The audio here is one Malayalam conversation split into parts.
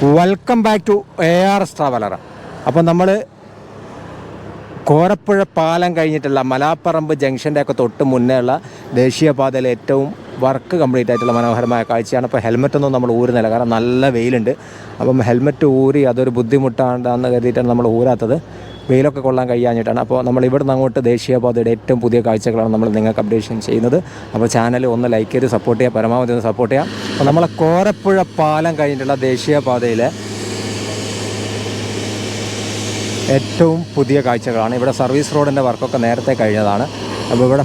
Welcome back to A R S traveller അപ്പോൾ നമ്മൾ കോരപ്പുഴ പാലം കഴിഞ്ഞിട്ടുള്ള മലാപ്പറമ്പ് ജംഗ്ഷന്റെ ഒക്കെ തൊട്ട് മുന്നേ ഉള്ള ദേശീയപാതയിലെ ഏറ്റവും വർക്ക് കംപ്ലീറ്റ് ആയിട്ടുള്ള മനോഹരമായ കാഴ്ചയാണ്. അപ്പോൾ ഹെൽമെറ്റൊന്നും നമ്മൾ ഊരുന്നില്ല കാരണം നല്ല വെയിലുണ്ട്. അപ്പം ഹെൽമെറ്റ് ഊരി അതൊരു ബുദ്ധിമുട്ടാണ്ടെന്ന് കരുതിയിട്ടാണ് നമ്മൾ ഊരാത്തത്. വെയിലൊക്കെ കൊള്ളാൻ കഴിയാഞ്ഞിട്ടാണ്. അപ്പോൾ നമ്മൾ ഇവിടുന്ന് അങ്ങോട്ട് ദേശീയപാതയുടെ ഏറ്റവും പുതിയ കാഴ്ചകളാണ് നമ്മൾ നിങ്ങൾക്ക് അപ്ഡേഷൻ ചെയ്യുന്നത്. അപ്പോൾ ചാനൽ ഒന്ന് ലൈക്ക് ചെയ്ത് സപ്പോർട്ട് ചെയ്യുക പരമാവധി ഒന്ന് സപ്പോർട്ട് ചെയ്യുക. അപ്പോൾ നമ്മളെ കോരപ്പുഴ പാലം കഴിഞ്ഞിട്ടുള്ള ദേശീയപാതയിലെ ഏറ്റവും പുതിയ കാഴ്ചകളാണ്. ഇവിടെ സർവീസ് റോഡിന്റെ വർക്കൊക്കെ നേരത്തെ കഴിഞ്ഞതാണ്. അപ്പോൾ ഇവിടെ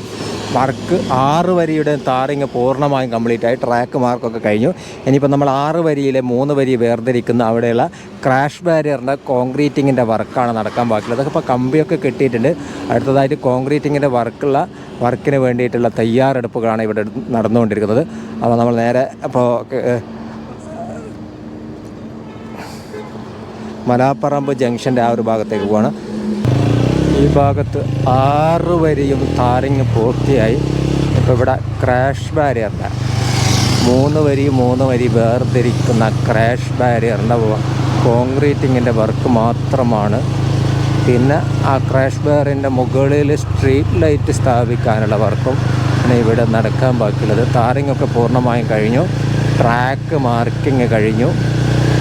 വർക്ക് ആറ് വരിയുടെ താറിങ് പൂർണമായും കംപ്ലീറ്റ് ആയി. ട്രാക്ക് മാർക്കൊക്കെ കഴിഞ്ഞു. ഇനിയിപ്പോൾ നമ്മൾ ആറ് വരിയിലെ മൂന്ന് വരി വേർതിരിക്കുന്ന അവിടെയുള്ള ക്രാഷ് ബാരിയറിന്റെ കോൺക്രീറ്റിങ്ങിന്റെ വർക്കാണ് നടക്കാൻ ബാക്കിയുള്ളത്. അതൊക്കെ ഇപ്പോൾ കമ്പിയൊക്കെ കിട്ടിയിട്ടുണ്ട്. അടുത്തതായിട്ട് കോൺക്രീറ്റിങ്ങിന്റെ വർക്കുള്ള വർക്കിന് വേണ്ടിയിട്ടുള്ള തയ്യാറെടുപ്പുകളാണ് ഇവിടെ നടന്നുകൊണ്ടിരിക്കുന്നത്. അപ്പോൾ നമ്മൾ നേരെ അപ്പോൾ മലാപ്പറമ്പ് ജംഗ്ഷന്റെ ആ ഒരു ഭാഗത്തേക്ക് പോവാണ്. ഈ ഭാഗത്ത് ആറ് വരിയും താറിങ് പൂർത്തിയായി. ഇപ്പോൾ ഇവിടെ ക്രാഷ് ബാരിയറിന്റെ മൂന്ന് വരി മൂന്ന് വരി വേർതിരിക്കുന്ന ക്രാഷ് ബാരിയറിന്റെ കോൺക്രീറ്റിങ്ങിന്റെ വർക്ക് മാത്രമാണ്. പിന്നെ ആ ക്രാഷ് ബാരിന്റെ മുകളിൽ സ്ട്രീറ്റ് ലൈറ്റ് സ്ഥാപിക്കാനുള്ള വർക്കും പിന്നെ ഇവിടെ നടക്കാൻ ബാക്കിയുള്ളത്. താരങ്ങൊക്കെ പൂർണമായും കഴിഞ്ഞു. ട്രാക്ക് മാർക്കിങ് കഴിഞ്ഞു.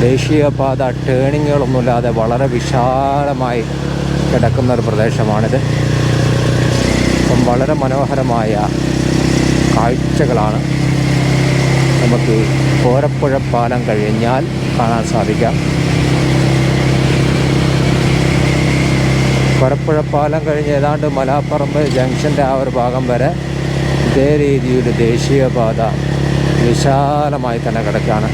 ദേശീയപാത ടേണിങ്ങുകളൊന്നുമില്ലാതെ വളരെ വിശാലമായി കിടക്കുന്ന ഒരു പ്രദേശമാണിത്. അപ്പം വളരെ മനോഹരമായ കാഴ്ചകളാണ് നമുക്ക് കോരപ്പുഴ പാലം കഴിഞ്ഞാൽ കാണാൻ സാധിക്കാം. കോരപ്പുഴ പാലം കഴിഞ്ഞ് ഏതാണ്ട് മലാപ്പറമ്പ് ജംഗ്ഷന്റെ ആ ഒരു ഭാഗം വരെ ഇതേ രീതിയിൽ ദേശീയപാത വിശാലമായി തന്നെ കിടക്കുകയാണ്.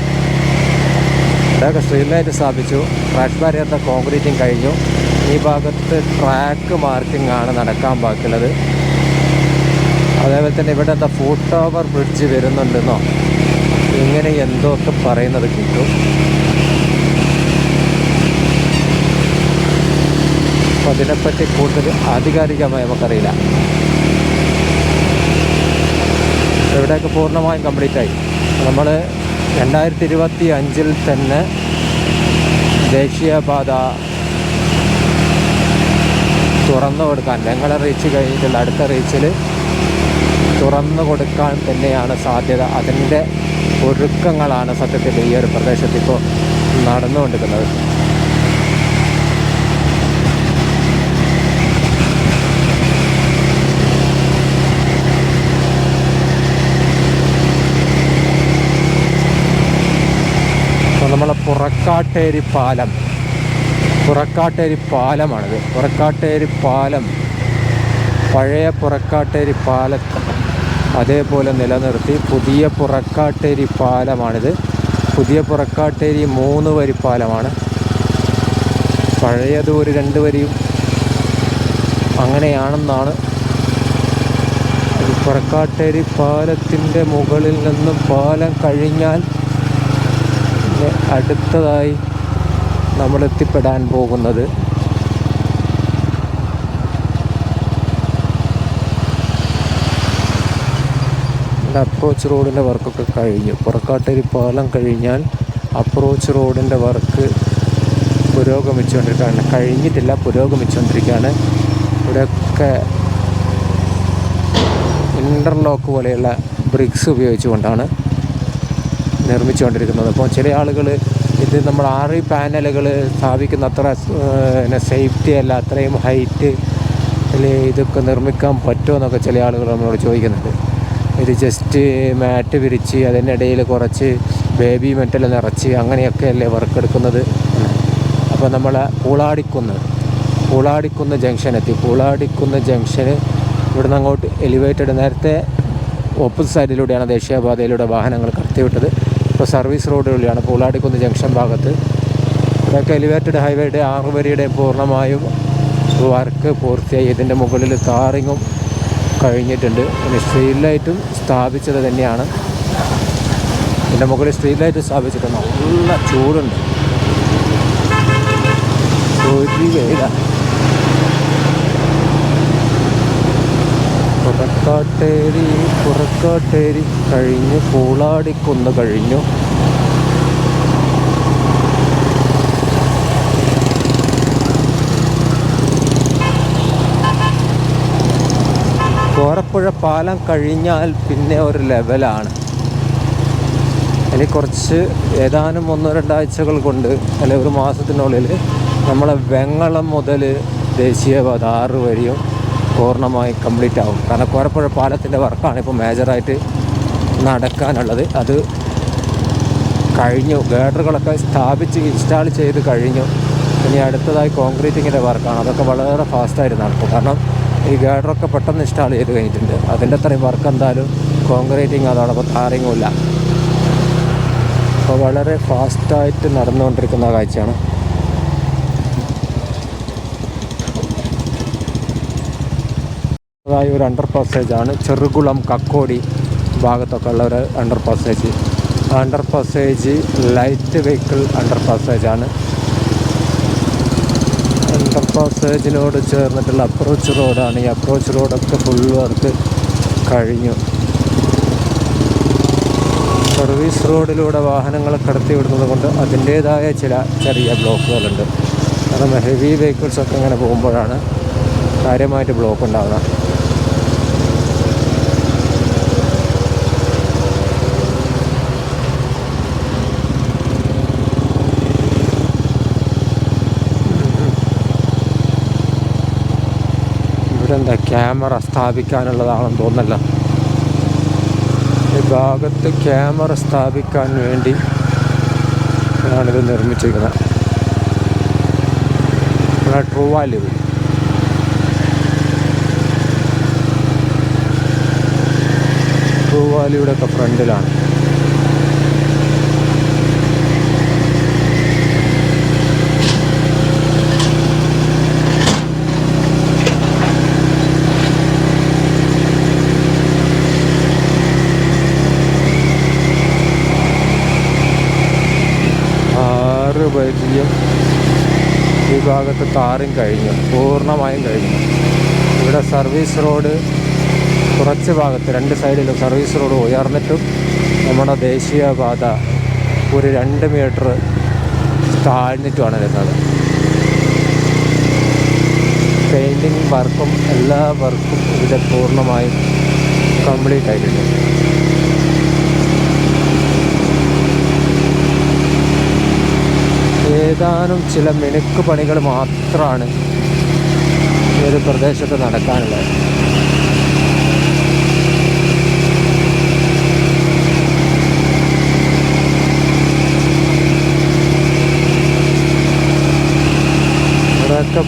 ഇവിടെയൊക്കെ സ്ട്രീറ്റ് ലൈറ്റ് സ്ഥാപിച്ചു. ഫ്രാഷ് ബാരിയറിന്റെ കോൺക്രീറ്റിങ് കഴിഞ്ഞു. ഈ ഭാഗത്ത് ട്രാക്ക് മാർക്കിംഗ് ആണ് നടക്കാൻ ബാക്കിയുള്ളത്. അതേപോലെ തന്നെ ഇവിടെ എന്താ ഫുട് ഓവർ ബ്രിഡ്ജ് വരുന്നുണ്ടെന്നോ? ഇങ്ങനെ എന്തൊക്കെ പറയുന്നത് കിട്ടും. അപ്പോൾ അതിനെപ്പറ്റി കൂടുതൽ ആധികാരികമായി നമുക്കറിയില്ല. ഇവിടെയൊക്കെ പൂർണമായും കംപ്ലീറ്റ് ആയി. നമ്മൾ രണ്ടായിരത്തി ഇരുപത്തി അഞ്ചിൽ തന്നെ ദേശീയപാത തുറന്നു കൊടുക്കാൻ ഞങ്ങളെ റീച്ച് കഴിഞ്ഞിട്ടുള്ള അടുത്ത റീച്ചിൽ തുറന്നു കൊടുക്കാൻ തന്നെയാണ് സാധ്യത. അതിന്റെ ഒരുക്കങ്ങളാണ് സത്യത്തിൽ ഈ ഒരു പ്രദേശത്ത് ഇപ്പോൾ നടന്നുകൊണ്ടിരിക്കുന്നത്. നമ്മളെ പുറക്കാട്ടേരി പാലം. പുറക്കാട്ടേരി പാലമാണിത്. പുറക്കാട്ടേരി പാലം പഴയ പുറക്കാട്ടേരി പാലം അതേപോലെ നിലനിർത്തി പുതിയ പുറക്കാട്ടേരി പാലമാണിത്. പുതിയ പുറക്കാട്ടേരി മൂന്ന് വരി പാലമാണ്. പഴയത് ഒരു രണ്ട് വരിയും അങ്ങനെയാണെന്നാണ്. പുറക്കാട്ടേരി പാലത്തിന്റെ മുകളിൽ നിന്നും പാലം കഴിഞ്ഞാൽ അടുത്തതായി നമ്മൾ എത്തിപ്പെടാൻ പോകുന്നത് അപ്രോച്ച് റോഡിന്റെ വർക്കൊക്കെ കഴിഞ്ഞു. പുറക്കാട്ടേരി പാലം കഴിഞ്ഞാൽ അപ്രോച്ച് റോഡിന്റെ വർക്ക് പുരോഗമിച്ചുകൊണ്ടിരിക്കുകയാണ്. കഴിഞ്ഞിട്ടില്ല പുരോഗമിച്ചുകൊണ്ടിരിക്കുകയാണ്. ഇവിടെയൊക്കെ ഇന്റർലോക്ക് പോലെയുള്ള ബ്രിക്സ് ഉപയോഗിച്ചുകൊണ്ടാണ് നിർമ്മിച്ചുകൊണ്ടിരിക്കുന്നത്. അപ്പോൾ ചില ആളുകൾ ഇത് നമ്മൾ ആറ് പാനലുകൾ സ്ഥാപിക്കുന്ന അത്ര പിന്നെ സേഫ്റ്റി അല്ല അത്രയും ഹൈറ്റ് ഇതൊക്കെ നിർമ്മിക്കാൻ പറ്റുമോ എന്നൊക്കെ ചില ആളുകൾ നമ്മളോട് ചോദിക്കുന്നുണ്ട്. ഇത് ജസ്റ്റ് മാറ്റ് വിരിച്ച് അതിനിടയിൽ കുറച്ച് ബേബി മെറ്റൽ നിറച്ച് അങ്ങനെയൊക്കെ അല്ലേ വർക്ക് എടുക്കുന്നത്? അപ്പോൾ നമ്മൾ പൂളാടിക്കുന്ന് പൂളാടിക്കുന്ന് ജംഗ്ഷൻ എത്തി. പൂളാടിക്കുന്ന് ജംഗ്ഷന് ഇവിടുന്ന് അങ്ങോട്ട് എലിവേറ്റഡ് നേരത്തെ ഓപ്പോസിറ്റ് സൈഡിലൂടെയാണ് ദേശീയപാതയിലൂടെ വാഹനങ്ങൾ കടത്തിവിട്ടത്. ഇപ്പോൾ സർവീസ് റോഡുകളിലാണ് പൂളാടിക്കുന്ന് ജംഗ്ഷൻ ഭാഗത്ത്. ഇവിടെയൊക്കെ എലിവേറ്റഡ് ഹൈവേയുടെ ആറ് വരിയുടെയും പൂർണമായും വർക്ക് പൂർത്തിയായി. ഇതിന്റെ മുകളിൽ താറിങ്ങും കഴിഞ്ഞിട്ടുണ്ട്. പിന്നെ സ്ട്രീറ്റ് ലൈറ്റും സ്ഥാപിച്ചത് തന്നെയാണ്. ഇതിന്റെ മുകളിൽ സ്ട്രീറ്റ് ലൈറ്റ് സ്ഥാപിച്ചിട്ട് നല്ല ചൂടുണ്ട്. ഒരു വെയിലാണ് പുറക്കാട്ടേരി പുറക്കാട്ടേരി കഴിഞ്ഞു പൂളാടിക്കുന്ന് കഴിഞ്ഞു. കോരപ്പുഴ പാലം കഴിഞ്ഞാൽ പിന്നെ ഒരു ലെവലാണ്. ഇനി കുറച്ച് ഏതാനും ഒന്നോ രണ്ടാഴ്ചകൾ കൊണ്ട് അല്ലെ ഒരു മാസത്തിനുള്ളിൽ നമ്മളെ വെങ്ങളം മുതൽ ദേശീയപാത ആറ് വരെയും പൂർണമായി കംപ്ലീറ്റ് ആവും. കാരണം കോരപ്പുഴ പാലത്തിന്റെ വർക്കാണ് ഇപ്പോൾ മേജറായിട്ട് നടക്കാനുള്ളത്. അത് കഴിഞ്ഞു. ഗേഡറുകളൊക്കെ സ്ഥാപിച്ച് ഇൻസ്റ്റാൾ ചെയ്ത് കഴിഞ്ഞു. ഇനി അടുത്തതായി കോൺക്രീറ്റിങ്ങിന്റെ വർക്കാണ്. അതൊക്കെ വളരെ ഫാസ്റ്റായിട്ട് നടക്കും. കാരണം ഈ ഗേഡറൊക്കെ പെട്ടെന്ന് ഇൻസ്റ്റാൾ ചെയ്ത് കഴിഞ്ഞിട്ടുണ്ട്. അതിന്റെ അത്രയും വർക്ക് എന്തായാലും കോൺക്രീറ്റിങ് അതോടൊപ്പം ടാറിങ്ങും അപ്പോൾ വളരെ ഫാസ്റ്റായിട്ട് നടന്നുകൊണ്ടിരിക്കുന്ന കാഴ്ചയാണ്. അതായത് ഒരു അണ്ടർ പാസേജ് ആണ്. ചെറുകുളം കക്കോടി ഭാഗത്തൊക്കെ ഉള്ള ഒരു under passage under passage light vehicle under passage ആണ്. അണ്ടർ പാസേജിനോട് ചേർന്നിട്ടുള്ള അപ്രോച്ച് റോഡാണ് ഈ അപ്രോച്ച് റോഡൊക്കെ ഫുൾ വർക്ക് കഴിഞ്ഞു. സർവീസ് റോഡിലൂടെ വാഹനങ്ങൾ കടത്തി വിടുന്നത് കൊണ്ട് അതിന്റേതായ ചില ചെറിയ ബ്ലോക്കുകളുണ്ട്. കാരണം ഹെവി വെഹിക്കിൾസൊക്കെ ഇങ്ങനെ പോകുമ്പോഴാണ് കാര്യമായിട്ട് ബ്ലോക്ക് ഉണ്ടാകുന്നത് എന്താ ക്യാമറ സ്ഥാപിക്കാനുള്ളതാണെന്ന് തോന്നല്ല ഈ ഭാഗത്ത് ക്യാമറ സ്ഥാപിക്കാൻ വേണ്ടി ആണിത് നിർമ്മിച്ചിരിക്കുന്നത്. ഇവിടെ ട്രൂ വാല്യൂ. ട്രൂ വാല്യൂടെ ഒക്കെ ഫ്രണ്ടിലാണ് ആറ് വരിയും ഈ ഭാഗത്ത് താറും കഴിഞ്ഞു പൂർണമായും കഴിഞ്ഞു. ഇവിടെ സർവീസ് റോഡ് കുറച്ച് ഭാഗത്ത് രണ്ട് സൈഡിലും സർവീസ് റോഡ് ഉയർന്നിട്ടും നമ്മുടെ ദേശീയപാത ഒരു രണ്ട് മീറ്റർ താഴ്ന്നിട്ടുമാണ് വരുന്നത്. പെയിന്റിങ് വർക്കും എല്ലാ വർക്കും ഇവിടെ പൂർണമായും കംപ്ലീറ്റ് ആയിട്ടുണ്ട്. ഏതാനും ചില മിനുക്ക് പണികൾ മാത്രമാണ് ഈ ഒരു പ്രദേശത്ത് നടക്കാനുള്ളത്.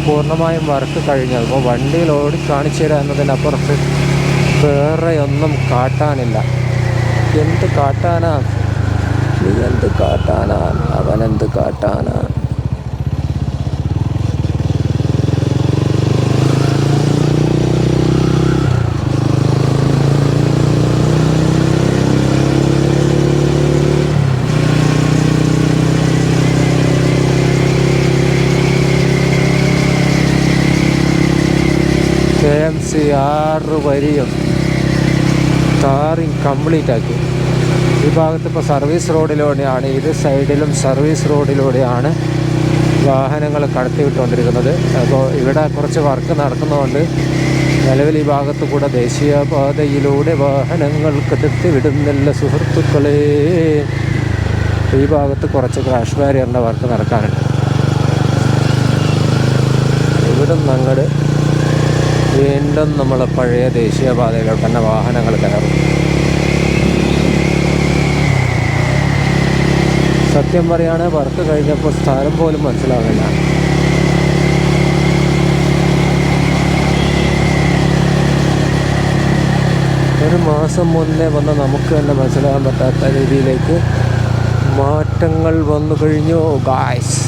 പൂർണമായും വർക്ക് കഴിഞ്ഞു. അപ്പോൾ വണ്ടിയിൽ ഓടി കാണിച്ചു തരാം എന്നതിനപ്പുറത്ത് വേറെ ഒന്നും കാട്ടാനില്ല. എന്ത് കാട്ടാനാ? നീ എന്ത് കാട്ടാനാ അവനെന്ത് കാട്ടാനാ കെ എം സി ആറ് വരിയും ടാറിങ് കംപ്ലീറ്റ് ആക്കി ഈ ഭാഗത്ത് ഇപ്പോൾ സർവീസ് റോഡിലൂടെയാണ് ഇത് സൈഡിലും സർവീസ് റോഡിലൂടെയാണ് വാഹനങ്ങൾ കടത്തിവിട്ടുകൊണ്ടിരിക്കുന്നത്. അപ്പോൾ ഇവിടെ കുറച്ച് വർക്ക് നടക്കുന്നതുകൊണ്ട് നിലവിൽ ഈ ഭാഗത്ത് കൂടെ ദേശീയപാതയിലൂടെ വാഹനങ്ങൾ കടത്തിവിടുന്നില്ല. സുഹൃത്തുക്കളെ ഈ ഭാഗത്ത് കുറച്ച് ക്രാഷ് ബാരിയറിന്റെ വർക്ക് നടക്കാനുണ്ട്. ഇവിടെ അങ്ങോട്ട് വീണ്ടും നമ്മൾ പഴയ ദേശീയപാതയിലോട്ട് തന്നെ വാഹനങ്ങൾ കയറും. സത്യം പറയാണ് വർക്ക് കഴിഞ്ഞപ്പോൾ സ്ഥലം പോലും മനസ്സിലാവില്ല. ഒരു മാസം മുന്നേ വന്ന നമുക്ക് തന്നെ മനസ്സിലാകാൻ പറ്റാത്ത രീതിയിലേക്ക് മാറ്റങ്ങൾ വന്നു കഴിഞ്ഞു ഗായ്സ്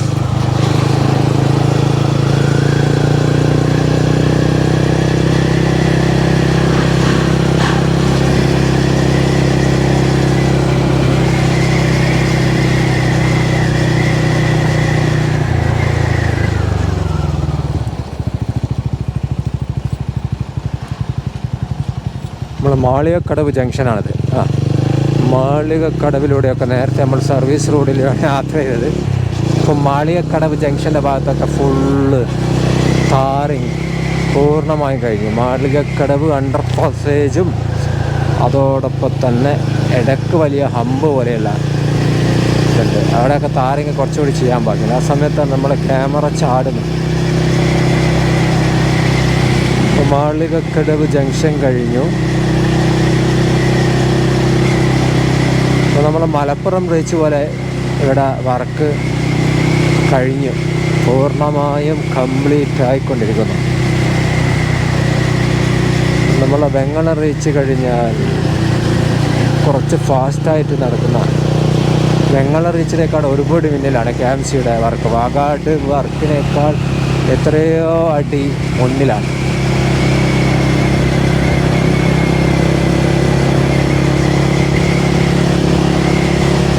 നമ്മൾ മാളികക്കടവ് ജംഗ്ഷനാണിത്. ആ മാളികക്കടവിലൂടെയൊക്കെ നേരത്തെ നമ്മൾ സർവീസ് റോഡിലൂടെ യാത്ര ചെയ്തത്. ഇപ്പം മാളികക്കടവ് ജംഗ്ഷന്റെ ഭാഗത്തൊക്കെ ഫുള്ള് ടാറിങ് പൂർണമായും കഴിഞ്ഞു. മാളികക്കടവ് അണ്ടർ പാസേജും അതോടൊപ്പം തന്നെ ഇടയ്ക്ക് വലിയ ഹമ്പ് പോലെയുള്ള ഇതുണ്ട്. അവിടെയൊക്കെ താറിങ് കുറച്ചുകൂടി ചെയ്യാൻ പാടില്ല. ആ സമയത്താണ് നമ്മൾ ക്യാമറ അപ്പോൾ മാളികക്കടവ് ജംഗ്ഷൻ കഴിഞ്ഞു. അപ്പോൾ നമ്മൾ മലപ്പുറം ബ്രിഡ്ജ് പോലെ ഇവിടെ വർക്ക് കഴിഞ്ഞു പൂർണമായും കംപ്ലീറ്റ് ആയിക്കൊണ്ടിരിക്കുന്നു. നമ്മൾ വെങ്ങള റീച്ച് കഴിഞ്ഞാൽ കുറച്ച് ഫാസ്റ്റായിട്ട് നടക്കുന്ന വെങ്ങള റീച്ചിനേക്കാൾ ഒരുപാട് മുന്നിലാണ് കെ എം സിയുടെ വർക്ക്. വാഗാട് വർക്കിനേക്കാൾ എത്രയോ അടി മുന്നിലാണ്.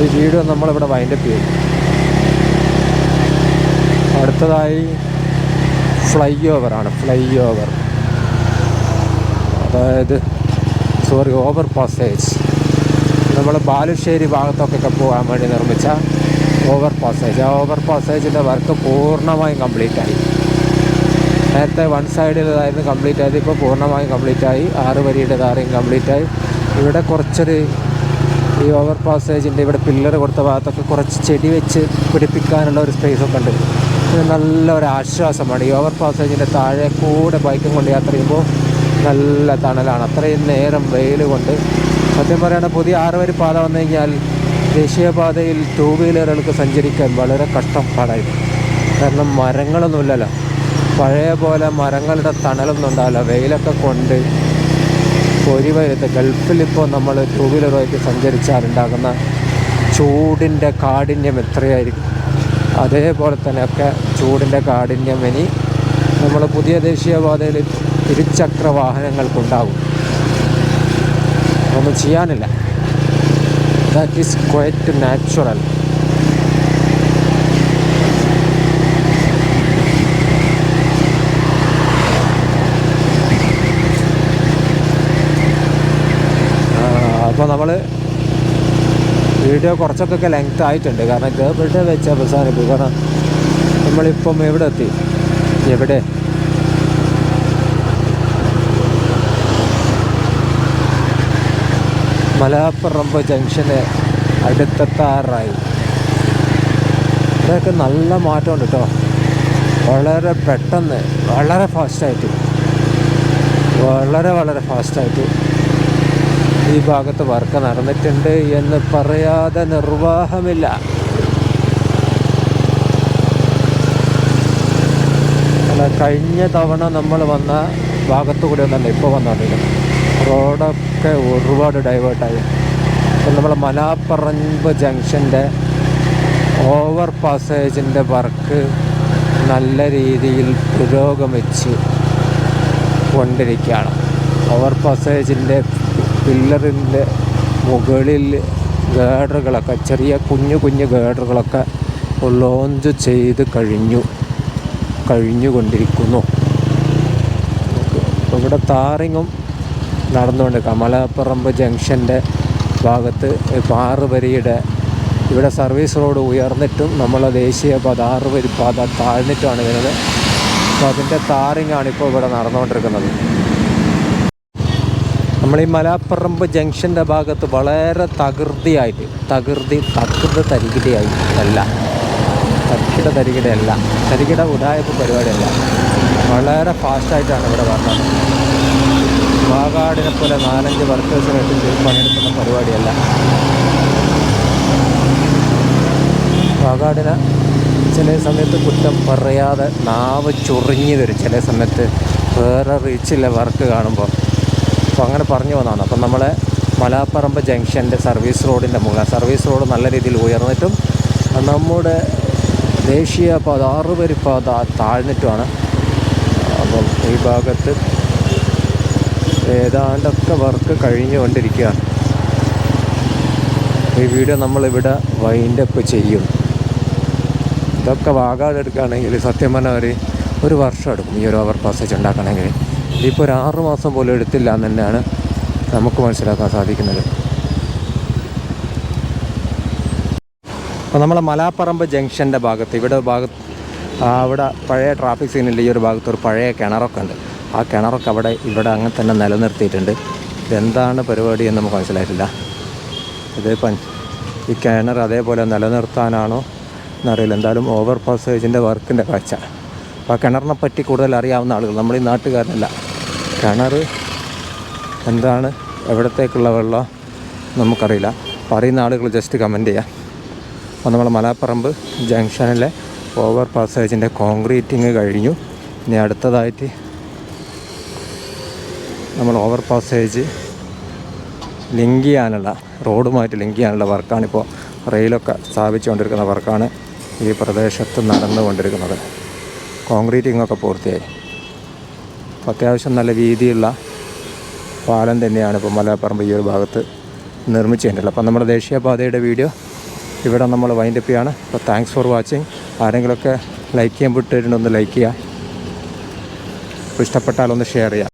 ഈ വീഡിയോ നമ്മളിവിടെ വൈൻഡപ്പ് ചെയ്തു. അടുത്തതായി ഫ്ലൈ ഓവറാണ് ഫ്ലൈ ഓവർ അതായത് സോറി ഓവർ പാസേജ് നമ്മൾ ബാലുശ്ശേരി ഭാഗത്തൊക്കെ പോകാൻ വേണ്ടി നിർമ്മിച്ച ഓവർ പാസേജ് ആ ഓവർ പാസേജിന്റെ വർക്ക് പൂർണമായും കംപ്ലീറ്റ് ആയി. നേരത്തെ വൺ സൈഡിലതായിരുന്നു കംപ്ലീറ്റ് ആയത് ഇപ്പോൾ പൂർണമായും കംപ്ലീറ്റ് ആയി. ആറ് വരിയുടെ താരയും കംപ്ലീറ്റ് ആയി. ഇവിടെ കുറച്ചൊരു ഈ ഓവർ പാസേജിന്റെ ഇവിടെ പില്ലർ കൊടുത്ത ഭാഗത്തൊക്കെ കുറച്ച് ചെടി വെച്ച് പിടിപ്പിക്കാനുള്ള ഒരു സ്പേസ് ഒക്കെ ഉണ്ട്. നല്ല ഒരു ആശ്വാസമാണ്. ഈ ഓവർ പാസേജിന്റെ താഴെ കൂടെ ബൈക്കും കൊണ്ട് യാത്ര ചെയ്യുമ്പോൾ നല്ല തണലാണ്. അത്രയും നേരം വെയിൽ കൊണ്ട്. സത്യം പറയുകയാണെങ്കിൽ പുതിയ ആറുവരി പാത വന്നു കഴിഞ്ഞാൽ ദേശീയപാതയിൽ ടൂ വീലറുകൾക്ക് സഞ്ചരിക്കാൻ വളരെ കഷ്ടപ്പാടായിരുന്നു കാരണം മരങ്ങളൊന്നുമില്ലല്ലോ. പഴയ പോലെ മരങ്ങളുടെ തണലൊന്നും ഉണ്ടാവില്ല. വെയിലൊക്കെ കൊണ്ട് പൊരി ഗൾഫിലിപ്പോൾ നമ്മൾ ടൂ വീലറുമായിട്ട് സഞ്ചരിച്ചാലുണ്ടാകുന്ന ചൂടിന്റെ കാഠിന്യം എത്രയായിരിക്കും? അതേപോലെ തന്നെയൊക്കെ ചൂടിന്റെ കാഠിന്യം ഇനി നമ്മൾ പുതിയ ദേശീയപാതയിൽ ഇരുചക്ര വാഹനങ്ങൾക്കുണ്ടാകും ഒന്നും ചെയ്യാനില്ല. ദാറ്റ് ഈസ് ക്വൈറ്റ് നാച്ചുറൽ അപ്പോൾ നമ്മൾ വീഡിയോ കുറച്ചൊക്കെ ലെങ്ത് ആയിട്ടുണ്ട്. കാരണം ഗവൺമെന്റ് വെച്ച് അവസാനിക്കും കാരണം നമ്മളിപ്പം എവിടെ എത്തി? എവിടെ? മലാപ്പറമ്പ് ജംഗ്ഷന് അടുത്തെത്താറായി. ഇതൊക്കെ നല്ല മാറ്റമുണ്ട് കേട്ടോ. വളരെ പെട്ടെന്ന് വളരെ ഫാസ്റ്റായിട്ട് വളരെ വളരെ ഫാസ്റ്റായിട്ട് ഈ ഭാഗത്ത് വർക്ക് നടന്നിട്ടുണ്ട് എന്ന് പറയാതെ നിർവാഹമില്ല. അല്ല കഴിഞ്ഞ തവണ നമ്മൾ വന്ന ഭാഗത്തു കൂടെ ഒന്നല്ല ഇപ്പോൾ വന്നിട്ടില്ല റോഡൊക്കെ ഒരുപാട് ഡൈവേർട്ടായി. ഇപ്പം നമ്മൾ മലാപ്പറമ്പ് ജംഗ്ഷന്റെ ഓവർ പാസേജിന്റെ വർക്ക് നല്ല രീതിയിൽ പുരോഗമിച്ച് കൊണ്ടിരിക്കുകയാണ്. ഓവർ പാസേജിന്റെ പില്ലറിന്റെ മുകളിൽ ഗേഡറുകളൊക്കെ ചെറിയ കുഞ്ഞു കുഞ്ഞു ഗേഡറുകളൊക്കെ ലോഞ്ച് ചെയ്ത് കഴിഞ്ഞു കഴിഞ്ഞുകൊണ്ടിരിക്കുന്നു. ഇവിടെ താറിങ്ങും നടന്നുകൊണ്ട് കമലാപ്പറമ്പ് ജംഗ്ഷന്റെ ഭാഗത്ത് ഇപ്പോൾ ആറ് വരിയുടെ ഇവിടെ സർവീസ് റോഡ് ഉയർന്നിട്ടും നമ്മൾ ദേശീയ പാത ആറ് വരി പാത താഴ്ന്നിട്ടുമാണ് വരുന്നത്. അപ്പോൾ അതിന്റെ താറിങ്ങാണ് ഇപ്പോൾ ഇവിടെ നടന്നുകൊണ്ടിരിക്കുന്നത്. നമ്മൾ ഈ മലാപ്പറമ്പ് ജംഗ്ഷന്റെ ഭാഗത്ത് വളരെ തകൃതിയായിട്ട് തകൃതി തകൃത തരികിടയായി അല്ല തരികിട തരികിടയല്ല. തരികിട ഉടായ്പ പരിപാടിയല്ല. വളരെ ഫാസ്റ്റായിട്ടാണ് ഇവിടെ വന്നത്. വാഗാടിനെ പോലെ നാലഞ്ച് വർക്കേഴ്സിനായിട്ട് പണിയെടുക്കുന്ന പരിപാടിയല്ല. വാഗാടിന് ചില സമയത്ത് കുറ്റം പറയാതെ നാവ് ചൊറിഞ്ഞു വരും ചില സമയത്ത് വേറെ റീച്ചിലെ വർക്ക് കാണുമ്പോൾ അപ്പോൾ അങ്ങനെ പറഞ്ഞു വന്നതാണ്. അപ്പം നമ്മളെ മലാപ്പറമ്പ് ജംഗ്ഷന്റെ സർവീസ് റോഡിന്റെ മുകളിൽ സർവീസ് റോഡ് നല്ല രീതിയിൽ ഉയർന്നിട്ടും നമ്മുടെ ദേശീയ പാത ആറുപേര് പാത താഴ്ന്നിട്ടുമാണ്. അപ്പം ഈ ഭാഗത്ത് ഏതാണ്ടൊക്കെ വർക്ക് കഴിഞ്ഞുകൊണ്ടിരിക്കുകയാണ്. ഈ വീഡിയോ നമ്മളിവിടെ വൈൻഡപ്പ് ചെയ്യും. ഇതൊക്കെ വാഗാതെടുക്കുകയാണെങ്കിൽ സത്യം പറഞ്ഞാൽ ഒരു വർഷം എടുക്കും ഈ ഒരു ഓവർ പാസേജ് ഉണ്ടാക്കണമെങ്കിൽ. ഇതിപ്പോൾ ഒരു ആറ് മാസം പോലും എടുത്തില്ല എന്ന് തന്നെയാണ് നമുക്ക് മനസ്സിലാക്കാൻ സാധിക്കുന്നത്. അപ്പോൾ നമ്മളെ മലാപ്പറമ്പ് ജംഗ്ഷന്റെ ഭാഗത്ത് ഇവിടെ ഭാഗത്ത് അവിടെ പഴയ ട്രാഫിക് സിഗ്നലിന്റെ ഈ ഒരു ഭാഗത്ത് ഒരു പഴയ കിണറൊക്കെ ഉണ്ട്. ആ കിണറൊക്കെ അവിടെ ഇവിടെ അങ്ങനെ തന്നെ നിലനിർത്തിയിട്ടുണ്ട്. ഇതെന്താണ് പരിപാടി എന്ന് നമുക്ക് മനസ്സിലായിട്ടില്ല. ഇത് ഈ കിണർ അതേപോലെ നിലനിർത്താനാണോ എന്നറിയില്ല. എന്തായാലും ഓവർ പാസേജിന്റെ വർക്കിന്റെ കാഴ്ച. അപ്പോൾ ആ കിണറിനെ പറ്റി കൂടുതൽ അറിയാവുന്ന ആളുകൾ നമ്മൾ ഈ നാട്ടുകാരനല്ല. കിണർ എന്താണ് എവിടത്തേക്കുള്ള വെള്ളം നമുക്കറിയില്ല. അറിയുന്ന ആളുകൾ ജസ്റ്റ് കമന്റ് ചെയ്യാം. അപ്പോൾ നമ്മൾ മലാപ്പറമ്പ് ജംഗ്ഷനിലെ ഓവർ പാസേജിന്റെ കോൺക്രീറ്റിങ് കഴിഞ്ഞു. ഇനി അടുത്തതായിട്ട് നമ്മൾ ഓവർ പാസേജ് ലിങ്ക് ചെയ്യാനുള്ള റോഡുമായിട്ട് ലിങ്ക് ചെയ്യാനുള്ള വർക്കാണിപ്പോൾ റെയിലൊക്കെ സ്ഥാപിച്ചുകൊണ്ടിരിക്കുന്ന വർക്കാണ് ഈ പ്രദേശത്ത് നടന്നുകൊണ്ടിരിക്കുന്നത്. കോൺക്രീറ്റിങ്ങൊക്കെ പൂർത്തിയായി. അപ്പോൾ അത്യാവശ്യം നല്ല വീതിയുള്ള പാലം തന്നെയാണ് ഇപ്പോൾ മലപ്പറമ്പ് ഈ ഒരു ഭാഗത്ത് നിർമ്മിച്ചു കഴിഞ്ഞിട്ടുള്ളത് അപ്പോൾ നമ്മുടെ ദേശീയപാതയുടെ വീഡിയോ ഇവിടെ നമ്മൾ വൈൻഡപ്പ് ചെയ്യാണ്. അപ്പോൾ താങ്ക്സ് ഫോർ വാച്ചിങ് ആരെങ്കിലുമൊക്കെ ലൈക്ക് ചെയ്യാൻ വിട്ടിട്ടുണ്ടെന്ന് ലൈക്ക് ചെയ്യുക. ഇഷ്ടപ്പെട്ടാലൊന്ന് ഷെയർ ചെയ്യുക.